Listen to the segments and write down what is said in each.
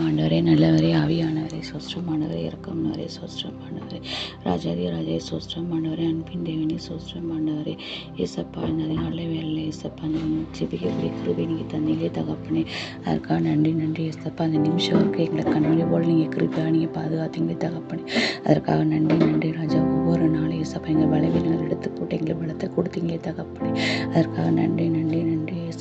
ஆண்டவரே நல்லவரே ஆவியானவரே சோஸ்திரமானவரே சோஸ்திரம் ஆண்டவரே ராஜாதி ராஜே சோஸ்திரமானவரே அன்பின் தேவனே ஆண்டவரே ஏசப்பா இந்த நாளில் வேலை ஏசப்பா அந்த ஜெபிக்கக்கூடிய கிருபை நீங்கள் தந்தீங்களே தகப்பனே. அதற்காக நன்றி நன்றி ஏசப்பா. அந்த நிமிஷம் வரைக்கும் எங்களை கண்மணி போல் நீங்கள் கிருப்பையாக நீங்கள் பாதுகாத்தீங்களே தகப்பனே. அதற்காக நன்றி நன்றி ராஜா. ஒவ்வொரு நாளும் ஏசப்பா எங்கள் பலவீனங்கள் எடுத்து போட்டு எங்களை பலத்தை கொடுத்தீங்களே தகப்பனே. அதற்காக நன்றி நன்றி.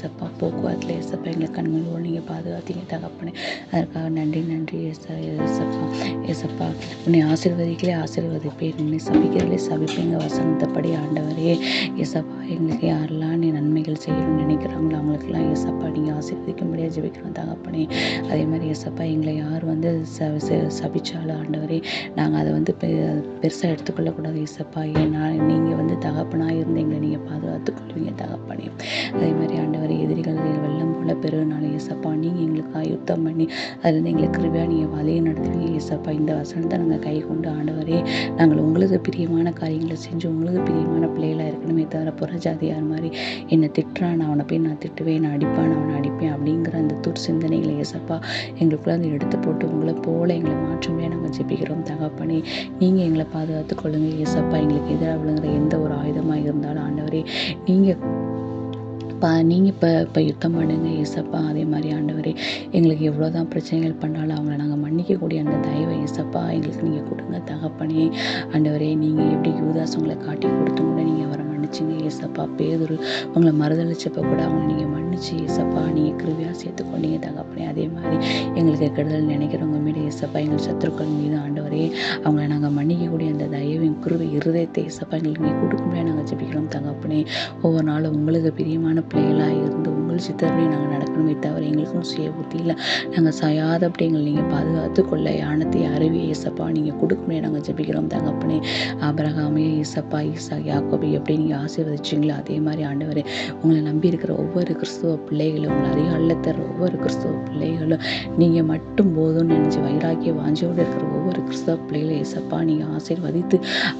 ஏசப்பா போக்குவரத்தில் ஏசப்பா எங்களை கண்மணி போல் நீங்கள் பாதுகாத்தீங்க தகப்பனே. அதற்காக நன்றி நன்றி ஏச ஏசப்பா. ஏசப்பா உன்னை ஆசிர்வதிக்கலே ஆசிர்வதிப்பேன். உன்னை சபிக்கிறதுலே சபிப்பேங்க வசந்தப்படி ஆண்டவரே. ஏசப்பா எங்களுக்கு யாரெல்லாம் நீ நன்மைகள் செய்யணும்னு நினைக்கிறாங்களோ அவங்களுக்கெல்லாம் ஏசப்பா நீங்கள் ஆசீர்வதிக்கும்படியாக ஜெபிக்கிறோம் தகப்பனே. அதே மாதிரி ஏசப்பா எங்களை யார் வந்து ச ச- சபிச்சாலும் ஆண்டவரே நாங்கள் அதை வந்து பெ பெருசாக எடுத்துக்கொள்ளக்கூடாது ஏசப்பா ஏன்னா நீங்கள் வந்து தகப்பனாக இருந்து எங்களை நீங்கள் பாதுகாத்துக் கொள்வீங்க தகப்பனே. அதே மாதிரி ஆண்டவரை எதிரிகள் வெள்ளம் போல பெருனால ஏசப்பா நீங்கள் எங்களுக்கு யுத்தம் பண்ணி அதுலேருந்து எங்களுக்கு கிருபியாக நீங்கள் வலையை நடத்துவீங்க ஏசப்பா இந்த வசனத்தை நாங்கள் கை கொண்டு ஆண்டவரே நாங்கள் உங்களுக்கு பிரியமான காரியங்களை செஞ்சு உங்களுக்கு பிரியமான பிள்ளைகளாக இருக்கணுமே தவிர ஜாதியார் மாதிரி என்னை திட்டுறான் நான் அவனை போய் நான் திட்டுவேன் நான் அடிப்பான் அவனை அடிப்பேன் அப்படிங்கிற அந்த துர் சிந்தனைகளை ஏசப்பா எங்களுக்குள்ள அந்த எடுத்து போட்டு உங்களை போல எங்களை மாற்றமே நாங்கள் ஜெபிக்கிறோம். தகப்பனே நீங்கள் எங்களை பாதுகாத்து கொள்ளுங்க ஏசப்பா எங்களுக்கு எதிராக விழுங்குற எந்த ஒரு ஆயுதமாக இருந்தாலும் ஆண்டவரே நீங்கள் பா நீங்கள் இப்போ இப்போ யுத்தம் பண்ணுங்க ஏசப்பா அதே மாதிரி ஆண்டவரே எங்களுக்கு எவ்வளோ தான் பிரச்சனைகள் பண்ணாலும் அவங்கள நாங்கள் மன்னிக்கக்கூடிய அந்த தயவை ஏசப்பா எங்களுக்கு நீங்கள் கொடுங்க தகப்பனே. ஆண்டவரே நீங்கள் எப்படி யூதாஸ் உங்களை காட்டி கொடுத்து கூட நீங்கள் வரணும் மன்னிச்சிங்க ஏசப்பா பேதுரு உங்களை மறுதளிச்சப்ப கூட அவங்க நீங்கள் மன்னிச்சு ஏசப்பா நீங்கள் கிருவியாக சேர்த்துக்கொண்டீங்க தகப்பனே. அதே மாதிரி எங்களுக்கு கெடுதல் நினைக்கிறவங்க மீது ஏசப்பா எங்கள் சத்துருக்கள் மீது ஆண்டவரே அவங்கள நாங்கள் மன்னிக்கக்கூடிய அந்த தயவின் குருவை இருதயத்தை ஏசப்பா எங்களுக்கு நீங்கள் கொடுக்கும்போது நாங்கள் ஜெபிக்கிறோம் தகப்பனே. ஒவ்வொரு நாளும் உங்களுக்கு பிரியமான பிள்ளைகளாக இருந்து உங்கள் சித்தர்களை நாங்கள் நடக்கணுமே தவிர எங்களுக்கும் சுய புத்தியில் நாங்கள் சாயாத அப்படி எங்களை நீங்கள் பாதுகாத்து கொள்ள யானத்தை அருவி ஏசப்பா நீங்கள் கொடுக்கணும் நாங்கள் ஜெபிக்கிறோம் தகப்பனே. அபரகாமே ஈசப்பா ஈசா யாக்கோபி எப்படி நீங்கள் ஆசீர்வதிச்சிங்களோ அதே மாதிரி ஆண்டவரே உங்களை நம்பி இருக்கிற ஒவ்வொரு கிறிஸ்துவ பிள்ளைகளும் உங்களை அதிகாலில் தர ஒவ்வொரு கிறிஸ்துவ பிள்ளைகளும் நீங்கள் மட்டும் போதும்னு நினச்சி வைராக்கிய வாஞ்சியோடு இருக்கிற ஒவ்வொரு கிறிஸ்தவ பிள்ளைகளை ஏசப்பா நீங்கள் ஆசீர்வதித்து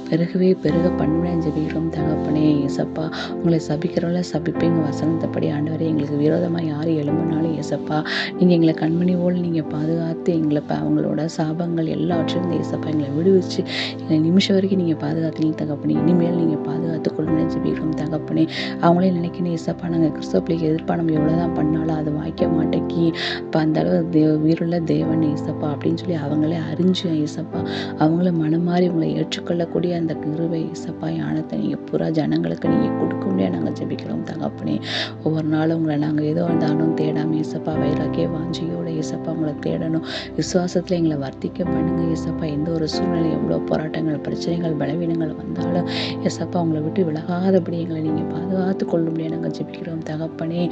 பெருகவே பெருக பண்ணுவேன் ஜெபிக்கிறோம் தகப்பனே ஏசப்பா உங்களை சபிக்கிறவங்கள சபிப்பேங்க வசனத்தப்படி ஆண்டவரே எங்களுக்கு விரோதமாக யார் எழும்புனாலும் ஏசப்பா நீங்கள் எங்களை கண்மணியோடு நீங்கள் பாதுகாத்து எங்களை அவங்களோட சாபங்கள் எல்லாவற்றிலும் ஏசப்பா எங்களை விடுவிச்சு எங்களை நிமிஷம் வரைக்கும் நீங்கள் பாதுகாத்தீங்க தகப்பனே. இனிமேல் நீங்கள் பாதுகாத்து கொள்ளணும் ஜெபிக்கிறோம் தகப்பனே. அவங்களே நினைக்கணும் ஏசப்பா நாங்கள் கிறிஸ்தவ பிள்ளைக்கு எதிர்ப்பா நம்ம எவ்வளோ தான் பண்ணாலும் அது வாய்க்க மாட்டேக்கி இப்போ அந்த அளவு தே உயிருள்ள தேவன் ஏசப்பா அப்படின்னு சொல்லி அவங்களே அறிஞ்சு ஏசப்பா அவங்கள மனம் மாறி உங்களை ஏற்றுக்கொள்ளக்கூடிய அந்த கிருவை இசப்பா ஞானத்தை நீங்கள் புறா ஜனங்களுக்கு நீங்கள் கொடுக்க முடியாது நாங்கள் ஜெபிக்கிறோம் தகப்பனே. ஒவ்வொரு நாளும் உங்களை நாங்கள் ஏதோ இருந்தாலும் தேடாமல் இசப்பா வைராக்கிய வாஞ்சியோட இசப்பா உங்களை தேடணும். விசுவாசத்தில் எங்களை வர்த்திக்க பண்ணுங்கள் இசப்பா எந்த ஒரு சூழ்நிலை எவ்வளோ போராட்டங்கள் பிரச்சனைகள் பலவீனங்கள் வந்தாலும் இசப்பா உங்களை விட்டு விலகாதபடி எங்களை நீங்கள் பாதுகாத்து கொள்ளும்படியாக நாங்கள் ஜெபிக்கிறோம் தகப்பனே.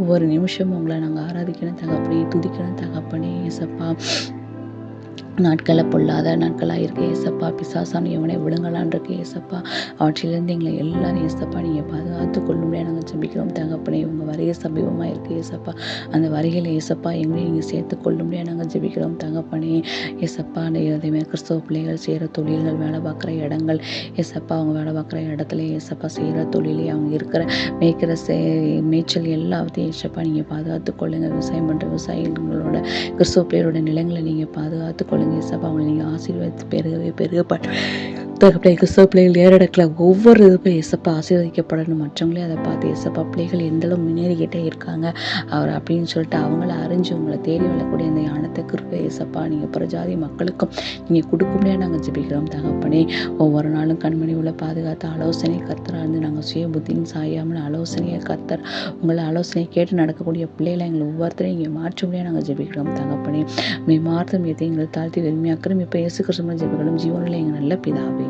ஒவ்வொரு நிமிஷமும் உங்களை நாங்கள் ஆராதிக்கணும் தகப்பனே துதிக்கணும் தகப்பனே இசப்பா நாட்களை பொல்லாத நாட்களாக இருக்கு. ஏசப்பா பிசாசான எவனை விடுங்களான் இருக்கு. ஏசப்பா அவற்றிலிருந்து எங்களை எல்லாரும் ஏசப்பா நீங்கள் பாதுகாத்து கொள்ளும்படியாக நாங்கள் ஜெபிக்கிறோம். தகப்பனே உங்கள் வரைய சமீபமாக இருக்குது ஏசப்பா. அந்த வரிகளை ஏசப்பா எங்களையும் நீங்கள் சேர்த்து கொள்ளும்படியாக நாங்கள் ஜெபிக்கிறோம். தகப்பனே ஏசப்பா அதேமாதிரி கிறிஸ்தவ பிள்ளைகள் செய்கிற தொழில்கள் வேலை பார்க்குற இடங்கள். ஏசப்பா அவங்க வேலை பார்க்குற இடத்துல ஏசப்பா செய்கிற தொழிலே அவங்க இருக்கிற மேய்க்கிற சே மேய்ச்சல் எல்லாத்தையும் ஏசப்பா நீங்கள் பாதுகாத்து கொள்ளுங்கள் விவசாயம் பண்ணுற விவசாயிகளோட கிறிஸ்தவ பிள்ளைகளோட நிலங்களை நீங்கள் பாதுகாத்து பண்ணுங்க ஏசப்பா அவங்களை நீங்கள் ஆசீர்வாதத்து பெருகவே பெருக தகப்படை கிறிஸ்தவ பிள்ளைகள் ஏறடக்கில் ஒவ்வொரு இதுக்கும் இயேசப்பா ஆசீர்வதிக்கப்படணும். மற்றவங்களே அதை பார்த்து இயேசப்பா பிள்ளைகள் எந்தளவு முன்னேறிக்கிட்டே இருக்காங்க அவர் அப்படின்னு சொல்லிட்டு அவங்கள அறிஞ்சு உங்களை தேடி வரக்கூடிய அந்த யானத்தை கிருப்பை இயேசப்பா நீங்கள் பிரஜாதி மக்களுக்கும் நீங்கள் கொடுக்கும்படியாக நாங்கள் ஜெபிக்கிறோம். தகப்பனே ஒவ்வொரு நாளும் கண்மணி உள்ள பாதுகாத்து ஆலோசனை கத்தராக இருந்து நாங்கள் சுய புத்தின்னு சாயாமல் ஆலோசனையை கத்தர் உங்களை ஆலோசனை கேட்டு நடக்கக்கூடிய பிள்ளைகளை எங்களை ஒவ்வொருத்தரையும் இங்கே மாற்றும்படியாக நாங்கள் ஜெபிக்கிறோம். தகப்பனே மே மார்த்தம் எதை எங்களை தாழ்த்தி வெறுமையாக்கிறோம் இப்போ இயேசு கிருஷ்ணன் ஜெபிக்கிறோம். ஜீவனில் எங்கள் நல்ல பிதாவே.